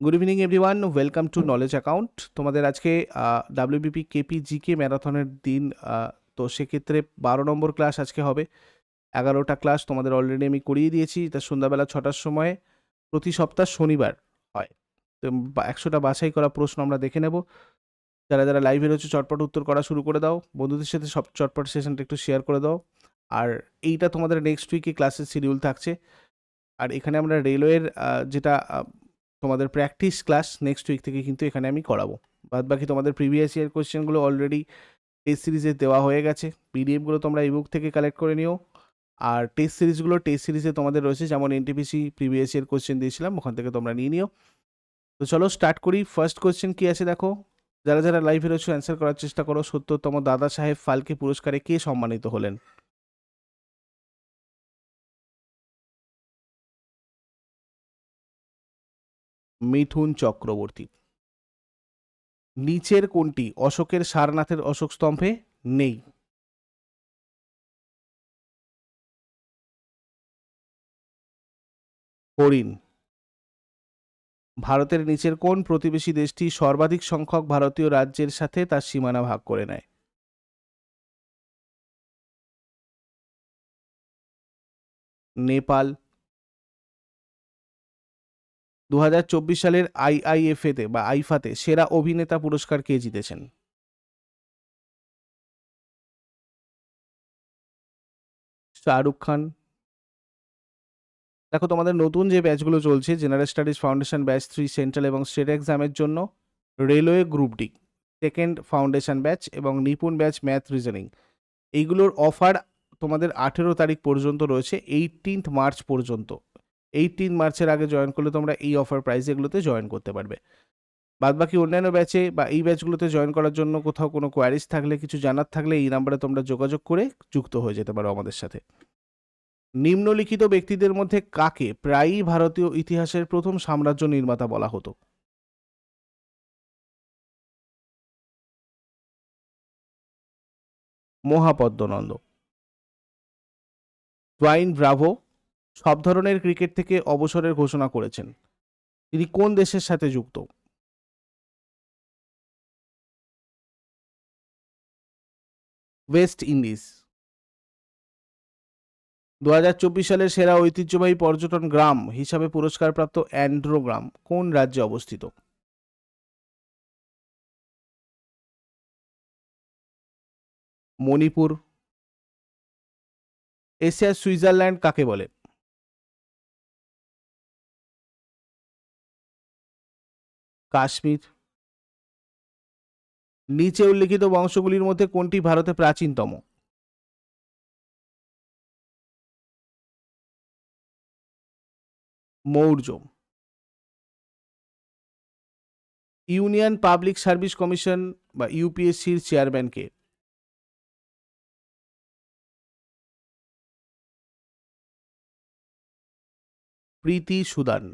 Good evening everyone welcome to knowledge account তোমাদের আজকে WBP KP GK ম্যারাথনের দিন তো সেক্ষেত্রে বারো নম্বর ক্লাস আজকে হবে। এগারোটা ক্লাস তোমাদের অলরেডি আমি করিয়ে দিয়েছি। এটা সন্ধ্যাবেলা ছটার সময় প্রতি সপ্তাহ শনিবার হয়। তো একশোটা বাছাই করা প্রশ্ন আমরা দেখে নেব। যারা যারা লাইভে রয়েছে, চটপট উত্তর করা শুরু করে দাও। বন্ধুদের সাথে সব, চটপট সেশনটা একটু শেয়ার করে দাও। আর এইটা তোমাদের নেক্সট উইকে ক্লাসের শিডিউল থাকছে। আর এখানে আমরা রেলওয়ের যেটা তোমাদের প্র্যাকটিস ক্লাস নেক্সট উইক থেকে কিন্তু এখানে আমি করাবো। বাদ বাকি তোমাদের প্রিভিয়াস ইয়ার কোয়েশ্চেনগুলো অলরেডি টেস্ট সিরিজে দেওয়া হয়ে গেছে। পিডিএফগুলো তোমরা এই বুক থেকে কালেক্ট করে নিও। আর টেস্ট সিরিজগুলো টেস্ট সিরিজে তোমাদের রয়েছে, যেমন এনটিপিসি প্রিভিয়াস ইয়ার কোয়েশ্চেন দিয়েছিলাম, ওখান থেকে তোমরা নিয়ে নিও। তো চলো স্টার্ট করি। ফার্স্ট কোয়েশ্চেন কী আছে দেখো? যারা যারা লাইভে রয়েছে অ্যান্সার করার চেষ্টা করো। সত্তরতম দাদা সাহেব ফালকে পুরস্কারে কে সম্মানিত হলেন? মিঠুন চক্রবর্তী। নিচের কোনটি? অশোকের সারনাথের অশোক স্তম্ভে নেই। হরিণ। ভারতের নিচের কোন প্রতিবেশী দেশটি সর্বাধিক সংখ্যক ভারতীয় রাজ্যের সাথে তার সীমানা ভাগ করে নেয়? নেপাল দু হাজার চব্বিশ সালের আইআইএফএতে বা আইফাতে সেরা অভিনেতা পুরস্কার কে জিতেছেন? শাহরুখ খান। দেখো, তোমাদের নতুন যে ব্যাচগুলো চলছে general studies foundation batch three central এবং স্টেট এক্সামের জন্য railway group D second foundation batch এবং নিপুণ ব্যাচ ম্যাথ রিজনিং এইগুলোর অফার তোমাদের আঠেরো তারিখ পর্যন্ত রয়েছে এইটিনথ মার্চ পর্যন্ত। এইটিন মার্চের আগে জয়েন করলে তোমরা এই অফার প্রাইস এগুলোতে জয়েন করতে পারবে। বাদ বাকি অন্যান্য ব্যাচে বা এই ব্যাচগুলোতে জয়েন করার জন্য কোথাও কোনো কোয়ারিজ থাকলে, কিছু জানার থাকলে এই নাম্বারে তোমরা যোগাযোগ করে যুক্ত হয়ে যেতে পারো আমাদের সাথে। নিম্নলিখিত ব্যক্তিদের মধ্যে কাকে প্রায়ই ভারতীয় ইতিহাসের প্রথম সাম্রাজ্য নির্মাতা বলা হতো? মহাপদ্মনন্দ ডোয়াইন ব্রাভো সব ধরনের ক্রিকেট থেকে অবসরের ঘোষণা করেছেন। তিনি কোন দেশের সাথে যুক্ত? West Indies. দু সালের সেরা ঐতিহ্যবাহী পর্যটন গ্রাম হিসাবে পুরস্কারপ্রাপ্ত অ্যান্ড্রোগ্রাম কোন রাজ্যে অবস্থিত? মণিপুর। এশিয়ার সুইজারল্যান্ড কাকে বলে? কাশ্মীর। নিচে উল্লিখিত বংশগুলির মধ্যে কোনটি ভারতে প্রাচীনতম? Maurya. Union Public Service Commission বা ইউপিএসসির চেয়ারম্যানকে। প্রীতি সুদান।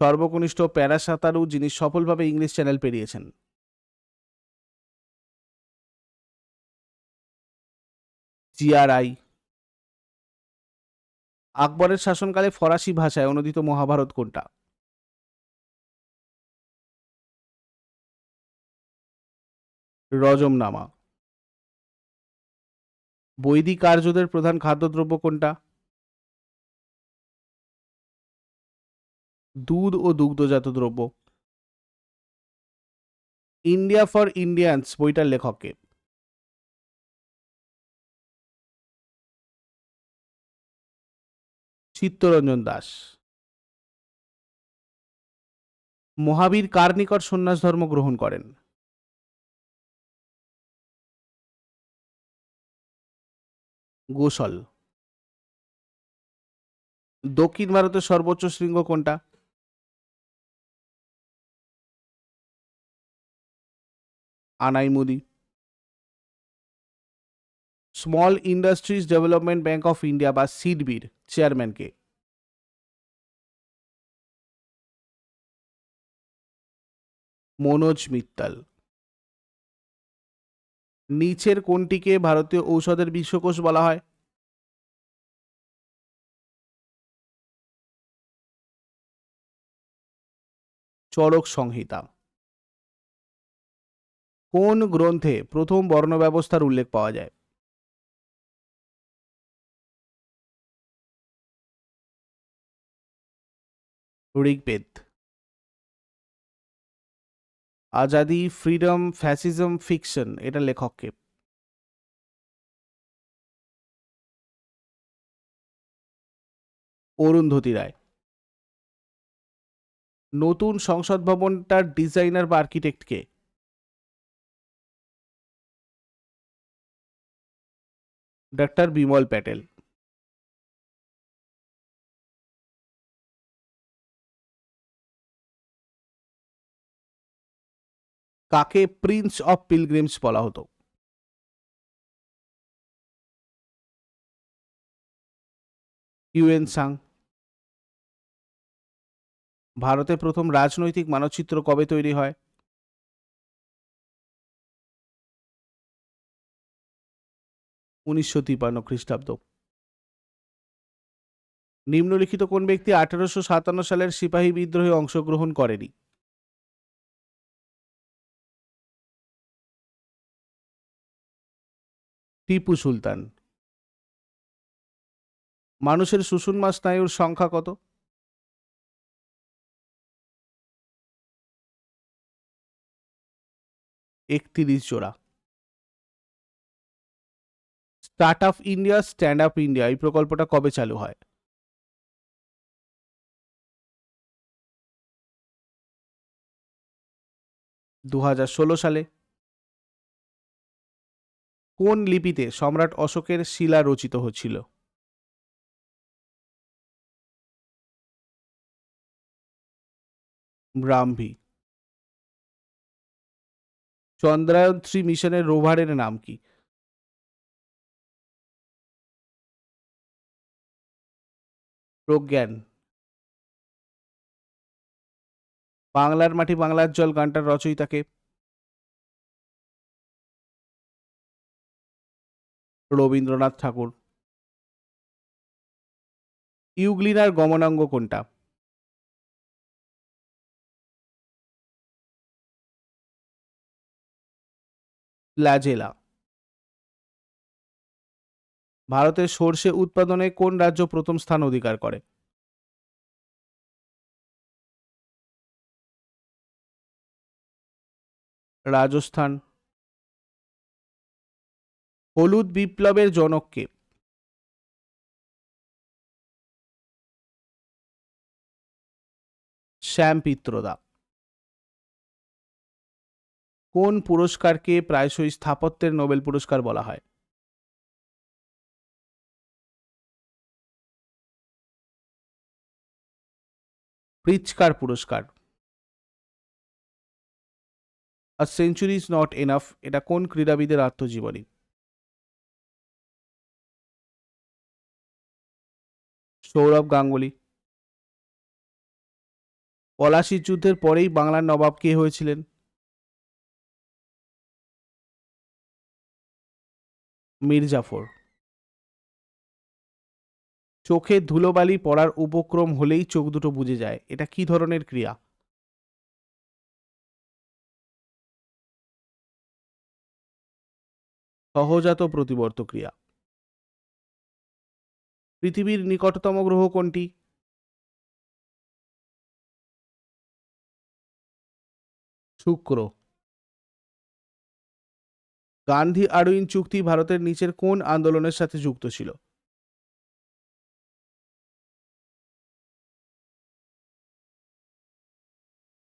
সর্বকনিষ্ঠ প্যারাসাতারু যিনি সফলভাবে ইংলিশ চ্যানেল পেরিয়েছেন। জিআরআই আকবরের শাসনকালে ফরাসি ভাষায় অনুদিত মহাভারত কোনটা? রজমনামা। বৈদিক আর্যদের প্রধান খাদ্যদ্রব্য কোনটা? দুধ ও দুগ্ধজাত দ্রব্য। ইন্ডিয়া ফর ইন্ডিয়ান্স, বইটার লেখককে। চিত্তরঞ্জন দাস। মহাবীর কার নিকট সন্ন্যাস ধর্ম গ্রহণ করেন? গোসল। দক্ষিণ ভারতের সর্বোচ্চ শৃঙ্গ কোনটা? Anaimudi small industries development bank of India বা সিডবির চেয়ারম্যানকে মনোজ মিত্তাল। নিচের কোনটিকে ভারতীয় ঔষধের বিশ্বকোষ বলা হয়? চরক সংহিতা। কোন গ্রন্থে প্রথম বর্ণ ব্যবস্থার উল্লেখ পাওয়া যায়? Rigveda. Azadi, freedom, fascism, fiction, এটা লেখককে। অরুন্ধতী রায়। নতুন সংসদ ভবনটার ডিজাইনার বা আর্কিটেক্ট ডক্টর বিমল প্যাটেল। কাকে প্রিন্স অফ পিলগ্রিমস বলা হতো? Hiuen Tsang. ভারতে প্রথম রাজনৈতিক মানচিত্র কবে তৈরি হয়? উনিশশো তিপ্পান্ন খ্রিস্টাব্দ। নিম্নলিখিত কোন ব্যক্তি আঠারোশো সাতান্ন সালের সিপাহী বিদ্রোহে অংশগ্রহণ করেনি? টিপু সুলতান। মানুষের সুষুম্না স্নায়ুর সংখ্যা কত? একত্রিশ জোড়া। Start up India stand up India এই প্রকল্পটা কবে চালু হয়? দুই হাজার ষোলো সালে। কোন লিপিতে সম্রাট অশোকের শিলা রচিত হচ্ছিল? ব্রাহ্মী। চন্দ্রায়ন থ্রি মিশনের রোভারের নাম কি? প্রজ্ঞান। বাংলার মাটি বাংলার জল গানটার রচয়িতাকে রবীন্দ্রনাথ ঠাকুর। ইউগ্লিনার গমনাঙ্গ কোনটা? ফ্ল্যাজেলা ভারতের সর্ষে উৎপাদনে কোন রাজ্য প্রথম স্থান অধিকার করে? রাজস্থান। হলুদ বিপ্লবের জনককে। শ্যাম পিত্রদা কোন পুরস্কারকে প্রায়শই স্থাপত্যের নোবেল পুরস্কার বলা হয়? প্রিৎজকার পুরস্কার a century is not enough এটা কোন ক্রীড়াবিদের আত্মজীবনী সৌরভ গাঙ্গুলি পলাশির যুদ্ধের পরেই বাংলার নবাব কে হয়েছিলেন মীর জাফর চোখে ধুলোবালি পড়ার উপক্রম হলেই চোখ দুটো বুঝে যায়। এটা কি ধরনের ক্রিয়া? সহজাত প্রতিবর্ত ক্রিয়া। পৃথিবীর নিকটতম গ্রহ কোনটি? শুক্র। গান্ধী আড়ুইন চুক্তি ভারতের নিচের কোন আন্দোলনের সাথে যুক্ত ছিল?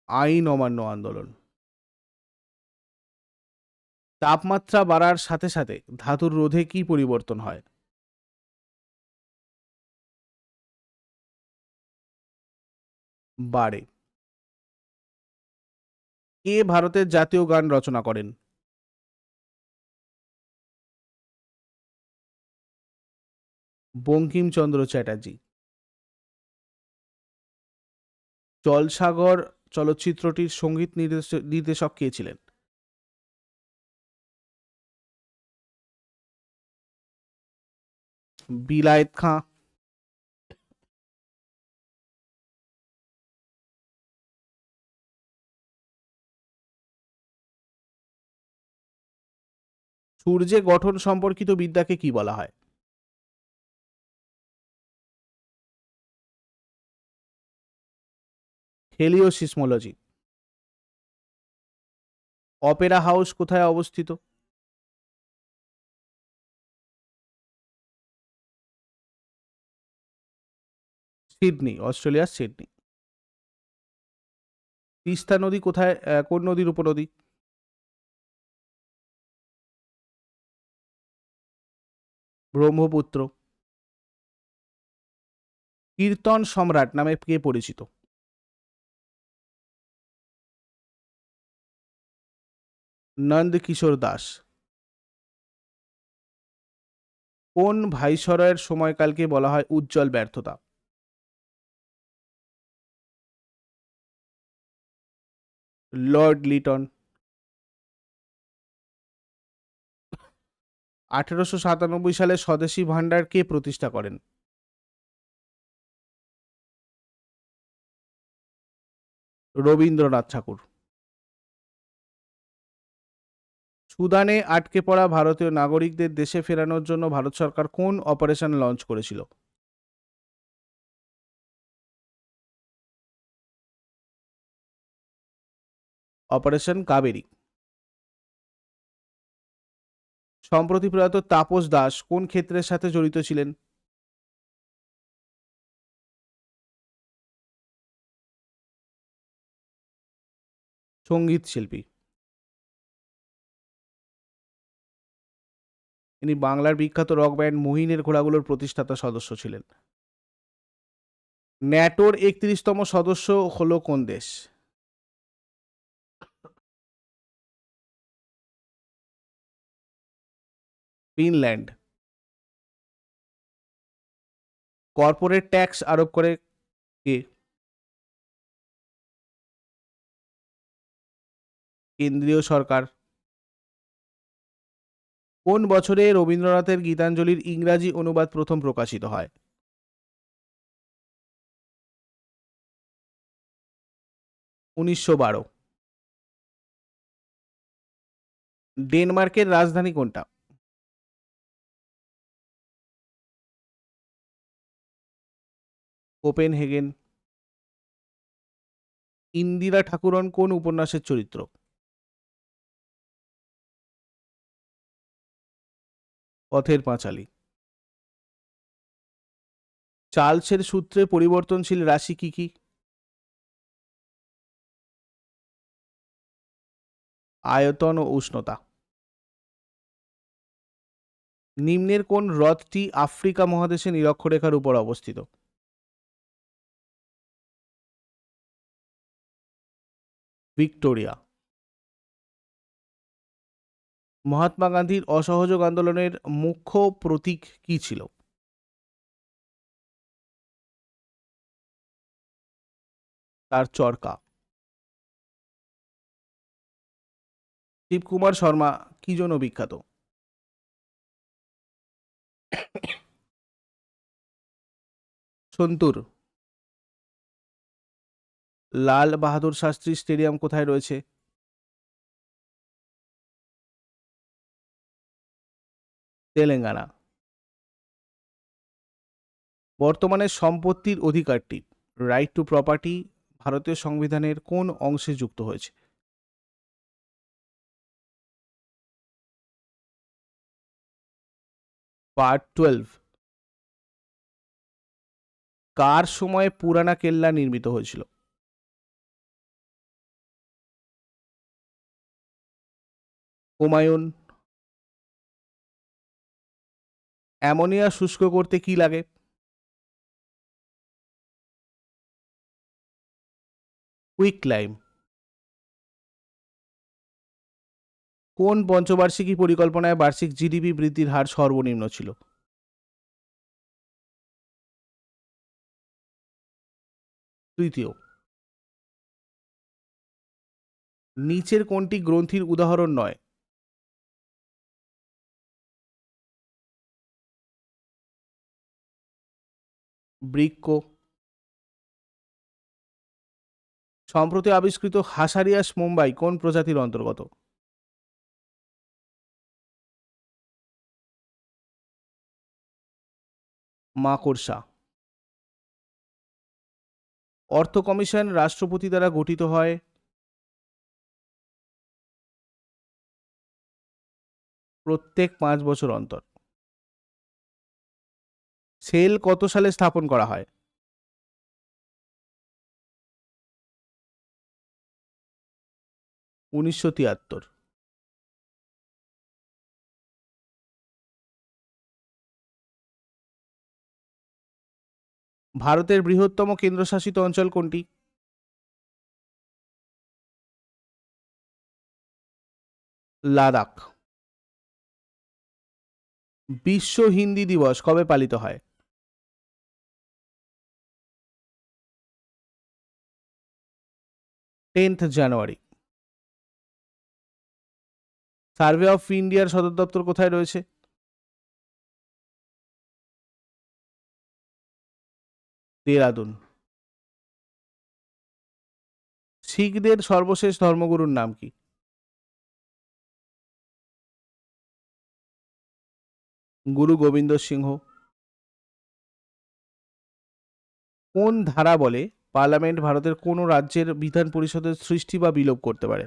আইন অমান্য আন্দোলন। তাপমাত্রা বাড়ার সাথে সাথে ধাতুর রোধে কি পরিবর্তন হয়? বাড়ে। কে ভারতের জাতীয় গান রচনা করেন? বঙ্কিমচন্দ্র চ্যাটার্জি। জলসাগর চলচ্চিত্রটির সংগীত নির্দেশক কে ছিলেন? বিলায়েত খাঁ। সূর্যে গঠন সম্পর্কিত বিদ্যাকে কি বলা হয়? হেলিওসিসমোলজি। অপেরা হাউস কোথায় অবস্থিত? সিডনি, অস্ট্রেলিয়ার সিডনি। তিস্তা নদী কোথায় কোন নদীর উপনদী? ব্রহ্মপুত্র। কীর্তন সম্রাট নামে কে পরিচিত? নন্দ কিশোর দাস। কোন ভাইসরয়ের সময়কালকে বলা হয় উজ্জ্বল ব্যর্থতা? Lord Lytton. আঠেরোশো সাতানব্বই সালে স্বদেশী ভাণ্ডার কে প্রতিষ্ঠা করেন? রবীন্দ্রনাথ ঠাকুর। সুদানে আটকে পড়া ভারতীয় নাগরিকদের দেশে ফেরানোর জন্য ভারত সরকার কোন অপারেশন লঞ্চ করেছিল? অপারেশন কাবেরী। সম্প্রতি প্রয়াত তাপস দাস কোন ক্ষেত্রের সাথে জড়িত ছিলেন? সংগীত শিল্পী। ইনি বাংলার বিখ্যাত রক ব্যান্ড মহিনের ঘোড়াগুলোর প্রতিষ্ঠাতা সদস্য ছিলেন। ন্যাটোর একত্রিশতম সদস্য হলো কোন দেশ? ফিনল্যান্ড। কর্পোরেট ট্যাক্স আরোপ করে কে? কেন্দ্রীয় সরকার। কোন বছরে রবীন্দ্রনাথের গীতাঞ্জলির ইংরাজি অনুবাদ প্রথম প্রকাশিত হয়? উনিশশো বারো। ডেনমার্কের রাজধানী কোনটা? কোপেনহেগেন। ইন্দিরা ঠাকুরন কোন উপন্যাসের চরিত্র? পথের পাঁচালী। চার্লসের সূত্রে পরিবর্তনশীল রাশি কি কি? আয়তন ও উষ্ণতা। নিম্নের কোন হ্রদটি আফ্রিকা মহাদেশে নিরক্ষরেখার উপর অবস্থিত? ভিক্টোরিয়া। মহাত্মা গান্ধীর অসহযোগ আন্দোলনের মুখ্য প্রতীক কি ছিল? তার চরকা। শিবকুমার শর্মা, কি জন্য বিখ্যাত? সন্তুর। লাল বাহাদুর শাস্ত্রী স্টেডিয়াম কোথায় রয়েছে? তেলেঙ্গানা। বর্তমানে সম্পত্তির অধিকারটি রাইট টু প্রপার্টি ভারতীয় সংবিধানের কোন অংশে যুক্ত হয়েছে? পার্ট টুয়েলভ কার সময়ে পুরানা কেল্লা নির্মিত হয়েছিল? হুমায়ুন অ্যামোনিয়া শুষ্ক করতে কি লাগে? কুইক ক্লাইম কোন পঞ্চবার্ষিকী পরিকল্পনায় বার্ষিক জিডিপি বৃদ্ধির হার সর্বনিম্ন ছিল? তৃতীয়। নিচের কোনটি গ্রন্থির উদাহরণ নয়? বৃক্ক সম্প্রতি আবিষ্কৃত হাসারিয়াস মুম্বাই কোন প্রজাতির অন্তর্গত? মাকড়সা। অর্থ কমিশন রাষ্ট্রপতি দ্বারা গঠিত হয়। প্রত্যেক পাঁচ বছর অন্তর। সেল কত সালে স্থাপন করা হয়? উনিশশো তিয়াত্তর। ভারতের বৃহত্তম কেন্দ্রশাসিত অঞ্চল কোনটি? লাদাখ। বিশ্ব হিন্দি দিবস কবে পালিত হয়? Tenth January. সার্ভে অফ ইন্ডিয়ার সদর দপ্তর কোথায় রয়েছে? দেরাদুন। শিখদের সর্বশেষ ধর্মগুরুর নাম কি? গুরু গোবিন্দ সিংহ। কোন ধারা বলে পার্লামেন্ট ভারতের কোনো রাজ্যের বিধান পরিষদের সৃষ্টি বা বিলোপ করতে পারে?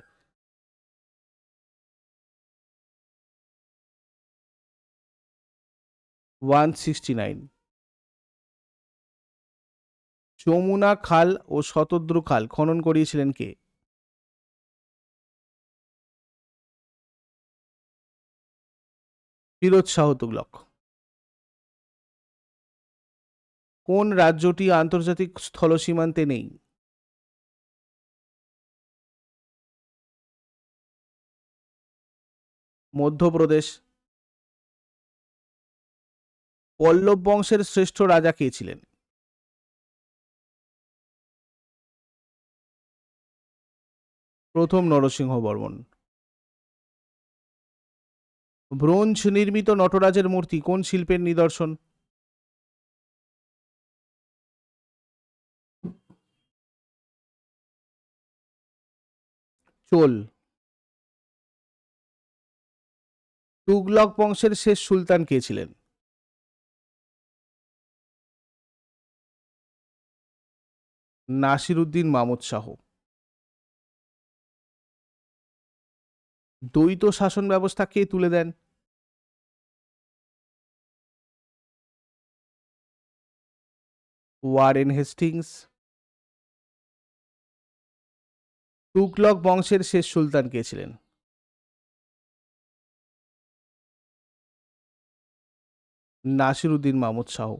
One sixty nine. যমুনা খাল ও শতদ্রু খাল, খনন করিয়েছিলেন কে? ফিরোজ শাহ তুগলক। কোন রাজ্যটি আন্তর্জাতিক স্থলসীমান্তে নেই? মধ্যপ্রদেশ। পল্লব বংশের শ্রেষ্ঠ রাজা কে ছিলেন? প্রথম নরসিংহ বর্মন ব্রোঞ্জ নির্মিত নটরাজের মূর্তি কোন শিল্পের নিদর্শন? চোল। তুগলক বংশের শেষ সুলতান কে ছিলেন? নাসিরুদ্দিন মামুদ শাহ। দ্বৈত শাসন ব্যবস্থা কে তুলে দেন? ওয়ারেন হেস্টিংস তুগলক বংশের শেষ সুলতান কে ছিলেন? নাসিরুদ্দিন মাহমুদ শাহ।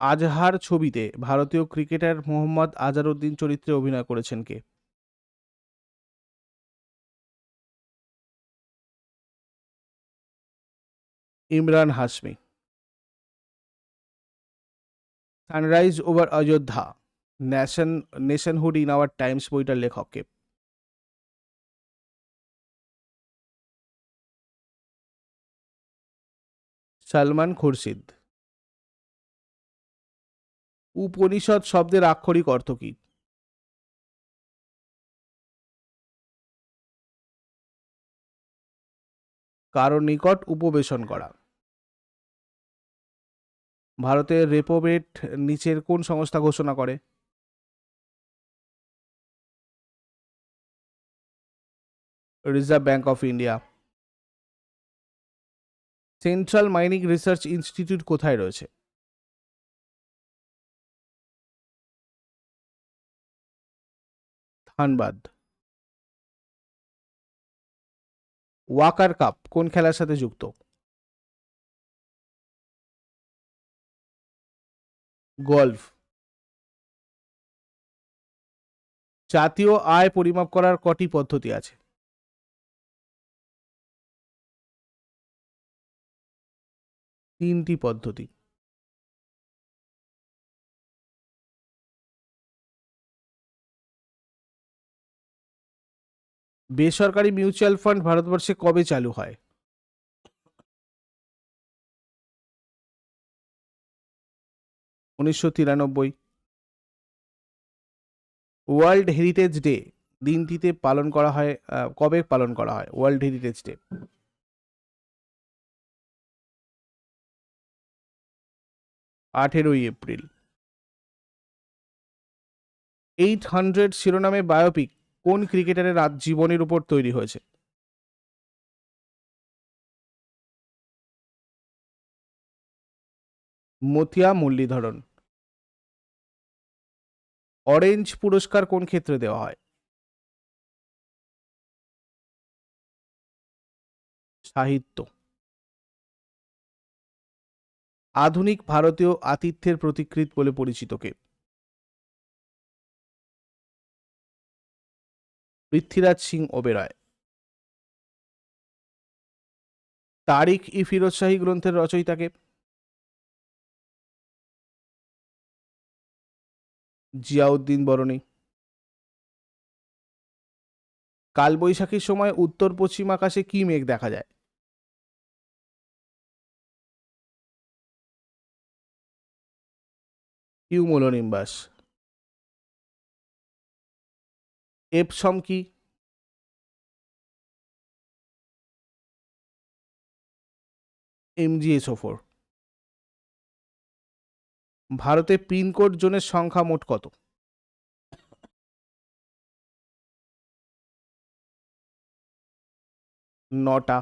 আজহার ছবিতে ভারতীয় ক্রিকেটার মোহাম্মদ আজহারউদ্দিন চরিত্রে অভিনয় করেছেন কে? Imran Hashmi sunrise over Ayodhya. Nation nationhood in our times বইটার লেখককে। সালমান খুরশিদ। উপনিষদ শব্দের আক্ষরিক অর্থ কি? কারও নিকট উপবেশন করা। ভারতের রেপো রেট নিচের কোন সংস্থা ঘোষণা করে? Reserve Bank of India Central Mining Research Institute কোথায় রয়েছে? ধানবাদ। ওয়াকার কাপ কোন খেলার সাথে যুক্ত? গল্ফ। জাতীয় আয় পরিমাপ করার কটি পদ্ধতি আছে? তিনটি পদ্ধতি। বেসরকারি মিউচুয়াল ফান্ড ভারতবর্ষে কবে চালু হয়? উনিশশো তিরানব্বই। ওয়ার্ল্ড হেরিটেজ ডে দিনটিতে পালন করা হয় কবে পালন করা হয়? World Heritage Day. আঠেরোই এপ্রিল। এইট হান্ড্রেড শিরোনামে বায়োপিক কোন ক্রিকেটারের জীবনের উপর তৈরি হয়েছে? মতিয়া মুরলীধরন। অরেঞ্জ পুরস্কার কোন ক্ষেত্রে দেওয়া হয়? সাহিত্য। আধুনিক ভারতীয় আতিথ্যের প্রতিকৃত বলে পরিচিত কে? পৃথ্বীরাজ সিং ওবেরয়। তারিখ ই ফিরোজ শাহী গ্রন্থের রচয়িতাকে জিয়াউদ্দিন বরণী। কালবৈশাখীর সময় উত্তর পশ্চিম আকাশে কি মেঘ দেখা যায়? কিউমোলোনিম্বাস এপসম কি? MGSO four. ভারতে পিনকোড জোনের সংখ্যা মোট কত? নটা।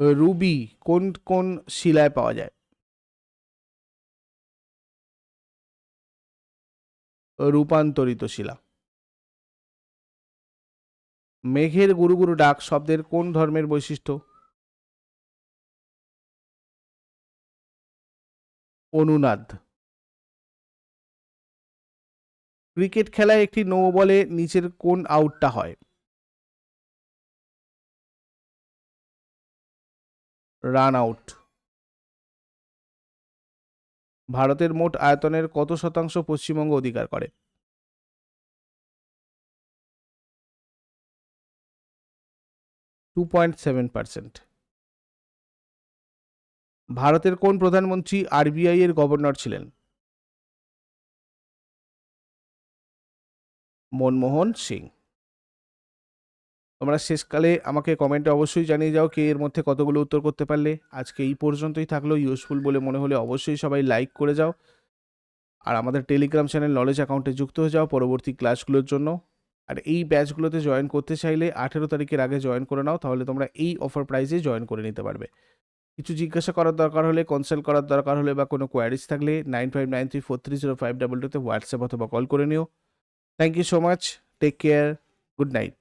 রুবি কোন কোন শিলায় পাওয়া যায়? রূপান্তরিত শিলা। মেঘের গুরু গুরু ডাক শব্দের কোন ধর্মের বৈশিষ্ট্য? অনুনাদ। ক্রিকেট খেলায় একটি নো বলে নিচের কোন আউটটা হয়? Run out. ভারতের মোট আয়তনের কত শতাংশ পশ্চিমবঙ্গ অধিকার করে? টু পয়েন্ট সেভেন পার্সেন্ট ভারতের কোন প্রধানমন্ত্রী আরবিআই এর গভর্নর ছিলেন? মনমোহন সিং। তোমরা শেষকালে আমাকে কমেন্টে অবশ্যই জানিয়ে যাও কে এর মধ্যে কতগুলো উত্তর করতে পারলে। আজকে এই পর্যন্তই থাকল। ইউজফুল বলে মনে হলে অবশ্যই সবাই লাইক করে যাও। আর আমাদের টেলিগ্রাম চ্যানেল নলেজ অ্যাকাউন্টে যুক্ত হয়ে যাও পরবর্তী ক্লাসগুলোর জন্য। আর এই ব্যাচগুলোতে জয়েন করতে চাইলে আঠেরো তারিখের আগে জয়েন করে নাও, তাহলে তোমরা এই অফার প্রাইসে জয়েন করে নিতে পারবে। কিছু জিজ্ঞাসা করার দরকার হলে কনসাল্ট করার দরকার হলে বা কোনো কোয়ারিজ থাকলে nine five nine three four three zero five double টুতে হোয়াটসঅ্যাপ অথবা কল করে নিও। Thank you so much take care good night